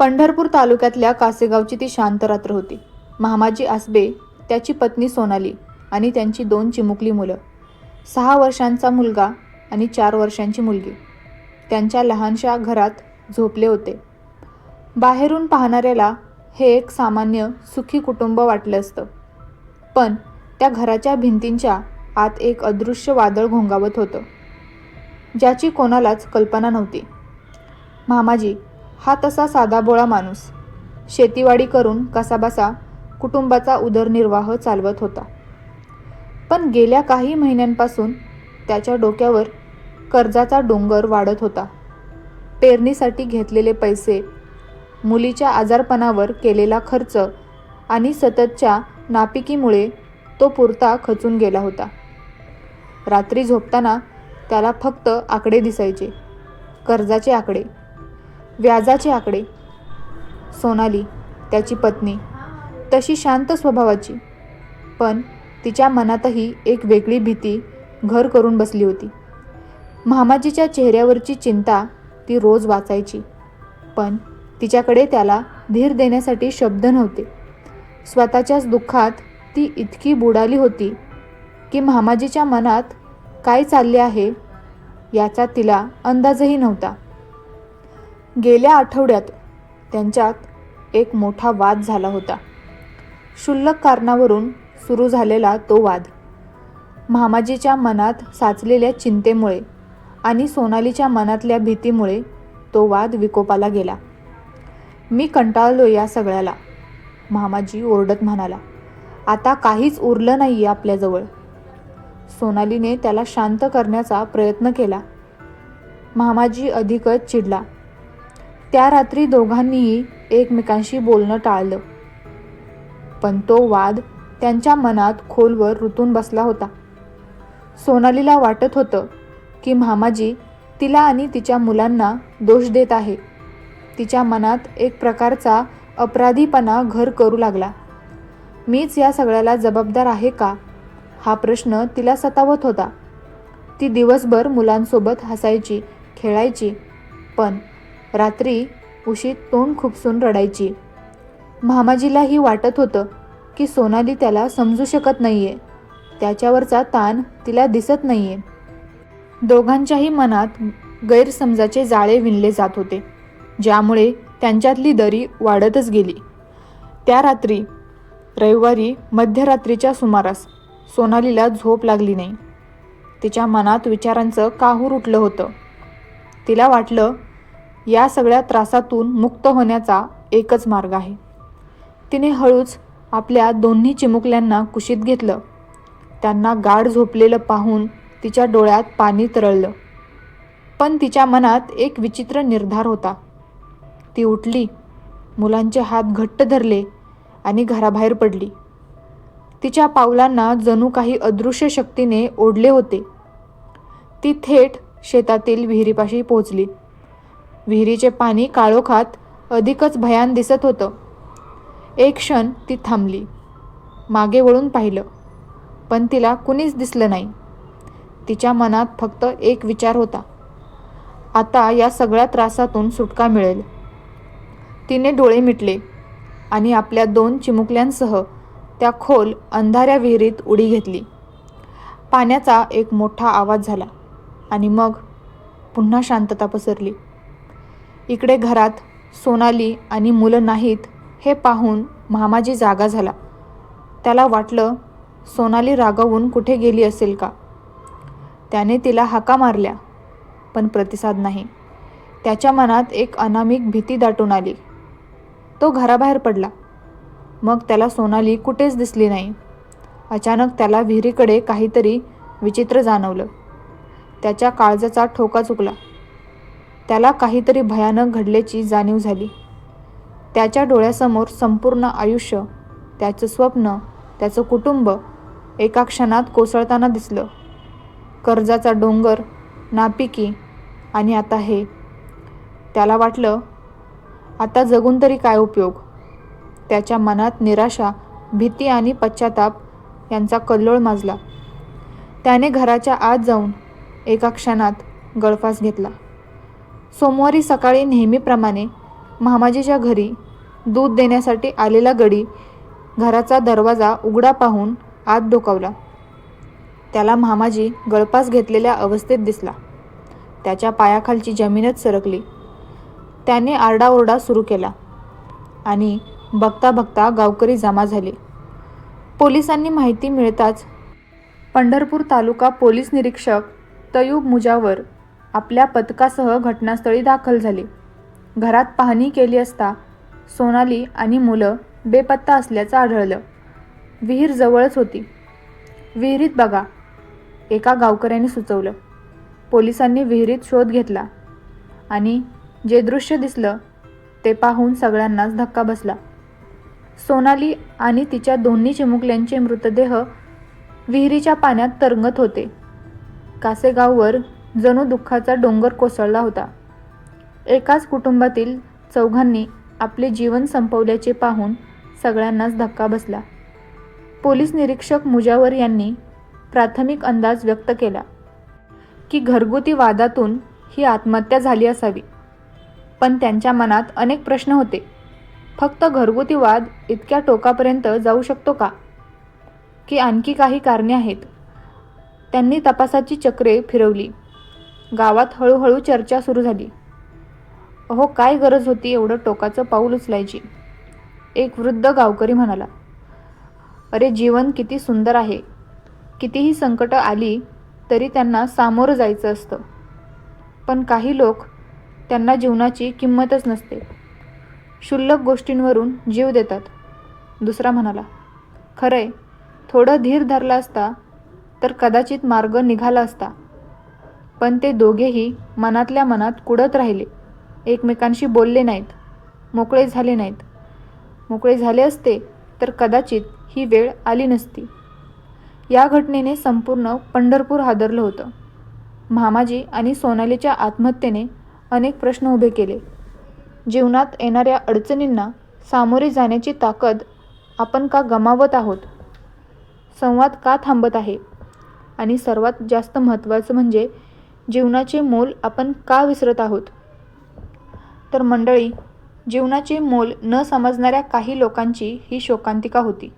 पंढरपूर तालुक्यातल्या कासेगावची ती शांत रात्र होती. महामाजी आसबे त्याची पत्नी सोनाली आणि त्यांची दोन चिमुकली मुलं. सहा वर्षांचा मुलगा आणि चार वर्षांची मुलगी. त्यांच्या लहानशा घरात झोपले होते. बाहेरून पाहणाऱ्याला हे एक सामान्य सुखी कुटुंब वाटलं असतं. पण त्या घराच्या भिंतींच्या आत एक अदृश्य वादळ घोंगावत होतं ज्याची कोणालाच कल्पना नव्हती. मामाजी हा तसा साधाबोळा माणूस. शेतीवाडी करून कसाबसा कुटुंबाचा उदरनिर्वाह चालवत होता. पण गेल्या काही महिन्यांपासून त्याच्या डोक्यावर कर्जाचा डोंगर वाढत होता. पेरणीसाठी घेतलेले पैसे मुलीच्या आजारपणावर केलेला खर्च आणि सततच्या नापिकीमुळे तो पुरता खचून गेला होता. रात्री झोपताना त्याला फक्त आकडे दिसायचे कर्जाचे आकडे. व्याजाचे आकडे. सोनाली त्याची पत्नी तशी शांत स्वभावाची. पण तिच्या मनातही एक वेगळी भीती घर करून बसली होती. मामाजीच्या चेहऱ्यावरची चिंता ती रोज वाचायची. पण तिच्याकडे त्याला धीर देण्यासाठी शब्द नव्हते. स्वतःच्याच दुःखात ती इतकी बुडाली होती की मामाजीच्या मनात काय चालले आहे याचा तिला अंदाजही नव्हता. गेल्या आठवड्यात त्यांच्यात एक मोठा वाद झाला होता. क्षुल्लक कारणावरून सुरू झालेला तो वाद. मामाजीच्या मनात साचलेल्या चिंतेमुळे आणि सोनालीच्या मनातल्या भीतीमुळे तो वाद विकोपाला गेला. मी कंटाळलो या सगळ्याला मामाजी ओरडत म्हणाला. आता काहीच उरलं नाही आहे आपल्याजवळ. सोनालीने त्याला शांत करण्याचा प्रयत्न केला. मामाजी अधिकच चिडला. त्या रात्री दोघांनीही एकमेकांशी बोलणं टाळलं. पण तो वाद त्यांच्या मनात खोलवर रुतून बसला होता. सोनालीला वाटत होतं की मामाजी तिला आणि तिच्या मुलांना दोष देत आहे. तिच्या मनात एक प्रकारचा अपराधीपणा घर करू लागला. मीच या सगळ्याला जबाबदार आहे का? हा प्रश्न तिला सतावत होता. ती दिवसभर मुलांसोबत हसायची खेळायची पण रात्री उशी तोंड खुपसून रडायची. मामाजीलाही वाटत होतं की सोनाली त्याला समजू शकत नाहीये. त्याच्यावरचा ताण तिला दिसत नाहीये. दोघांच्याही मनात गैरसमजाचे जाळे विणले जात होते ज्यामुळे त्यांच्यातली दरी वाढतच गेली. त्या रात्री रविवारी मध्यरात्रीच्या सुमारास सोनालीला झोप लागली नाही. तिच्या मनात विचारांचं काहूर उठलं होतं. तिला वाटलं या सगळ्या त्रासातून मुक्त होण्याचा एकच मार्ग आहे. तिने हळूच आपल्या दोन्ही चिमुकल्यांना कुशीत घेतलं. त्यांना गाढ झोपलेलं पाहून तिच्या डोळ्यात पाणी तरळलं. पण तिच्या मनात एक विचित्र निर्धार होता. ती उठली मुलांचे हात घट्ट धरले आणि घराबाहेर पडली. तिच्या पावलांना जणू काही अदृश्य शक्तीने ओढले होते. ती थेट शेतातील विहिरीपाशी पोहोचली. विहिरीचे पाणी काळोखात अधिकच भयान दिसत होतं. एक क्षण ती थांबली. मागे वळून पाहिलं. पण तिला कुणीच दिसलं नाही. तिच्या मनात फक्त एक विचार होता. आता या सगळ्या त्रासातून सुटका मिळेल. तिने डोळे मिटले आणि आपल्या दोन चिमुकल्यांसह त्या खोल अंधाऱ्या विहिरीत उडी घेतली. पाण्याचा एक मोठा आवाज झाला आणि मग पुन्हा शांतता पसरली. इकडे घरात सोनाली आणि मुलं नाहीत हे पाहून मामाजी जागा झाला. त्याला वाटलं सोनाली रागावून कुठे गेली असेल का? त्याने तिला हाका मारल्या पण प्रतिसाद नाही. त्याच्या मनात एक अनामिक भीती दाटून आली. तो घराबाहेर पडला. मग त्याला सोनाली कुठेच दिसली नाही. अचानक त्याला विहिरीकडे काहीतरी विचित्र जाणवलं. त्याच्या काळजाचा ठोका चुकला. त्याला काहीतरी भयानक घडल्याची जाणीव झाली. त्याच्या डोळ्यासमोर संपूर्ण आयुष्य त्याचं स्वप्न त्याचं कुटुंब एका क्षणात कोसळताना दिसलं. कर्जाचा डोंगर नापिकी आणि आता हे. त्याला वाटलं आता जगून तरी काय उपयोग? त्याच्या मनात निराशा भीती आणि पश्चाताप यांचा कल्लोळ माजला. त्याने घराच्या आत जाऊन एका क्षणात गळफास घेतला. सोमवारी सकाळी नेहमीप्रमाणे मामाजीच्या घरी दूध देण्यासाठी आलेला गडी घराचा दरवाजा उघडा पाहून आत डोकावला. त्याला मामाजी गळपास घेतलेल्या अवस्थेत दिसला. त्याच्या पायाखालची जमीनच सरकली. त्याने आरडाओरडा सुरू केला आणि बघता बघता गावकरी जमा झाले. पोलिसांनी माहिती मिळताच पंढरपूर तालुका पोलीस निरीक्षक तयूब मुजावर आपल्या पथकासह घटनास्थळी दाखल झाले. घरात पाहणी केली असता सोनाली आणि मुलं बेपत्ता असल्याचं आढळलं. विहीर जवळच होती. विहिरीत बघा एका गावकऱ्याने सुचवलं. पोलिसांनी विहिरीत शोध घेतला आणि जे दृश्य दिसलं ते पाहून सगळ्यांनाच धक्का बसला. सोनाली आणि तिच्या दोन्ही चिमुकल्यांचे मृतदेह विहिरीच्या पाण्यात तरंगत होते. कासेगाववर जणू दुःखाचा डोंगर कोसळला होता. एकाच कुटुंबातील चौघांनी आपले जीवन संपवल्याचे पाहून सगळ्यांनाच धक्का बसला. पोलीस निरीक्षक मुजावर यांनी प्राथमिक अंदाज व्यक्त केला की घरगुती वादातून ही आत्महत्या झाली असावी. पण त्यांच्या मनात अनेक प्रश्न होते. फक्त घरगुती वाद इतक्या टोकापर्यंत जाऊ शकतो का? की आणखी काही कारणे आहेत? त्यांनी तपासाची चक्रे फिरवली. गावात हळूहळू चर्चा सुरू झाली. अहो काय गरज होती एवढं टोकाचं पाऊल उचलायची? एक वृद्ध गावकरी म्हणाला अरे जीवन किती सुंदर आहे. कितीही संकटं आली तरी त्यांना सामोरं जायचं असतं. पण काही लोक त्यांना जीवनाची किंमतच नसते. क्षुल्लक गोष्टींवरून जीव देतात. दुसरा म्हणाला खरंय थोडं धीर धरला असता तर कदाचित मार्ग निघाला असता. पण ते दोघेही मनातल्या मनात कुडत राहिले. एकमेकांशी बोलले नाहीत. मोकळे झाले नाहीत. मोकळे झाले असते तर कदाचित ही वेळ आली नसती. या घटनेने संपूर्ण पंढरपूर हादरलं होतं. मामाजी आणि सोनालीच्या आत्महत्येने अनेक प्रश्न उभे केले. जीवनात येणाऱ्या अडचणींना सामोरे जाण्याची ताकद आपण का गमावत आहोत? संवाद का थांबत आहे? आणि सर्वात जास्त महत्त्वाचं म्हणजे जीवनाचे मोल आपण का विसरत आहोत? तर मंडळी जीवनाचे मोल न समजणाऱ्या काही लोकांची ही शोकांतिका होती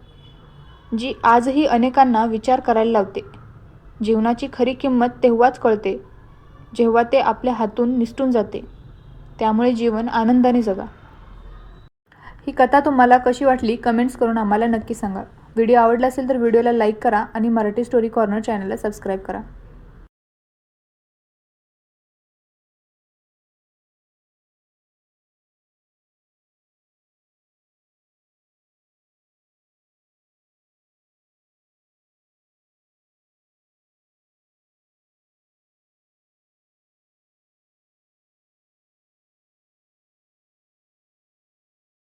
जी आजही अनेकांना विचार करायला लावते. जीवनाची खरी किंमत तेव्हाच कळते जेव्हा ते आपल्या हातून निसटून जाते. त्यामुळे जीवन आनंदाने जगा. ही कथा तुम्हाला कशी वाटली कमेंट्स करून आम्हाला नक्की सांगा. व्हिडिओ आवडला असेल तर व्हिडिओला लाईक करा आणि मराठी स्टोरी कॉर्नर चॅनलला सबस्क्राईब करा.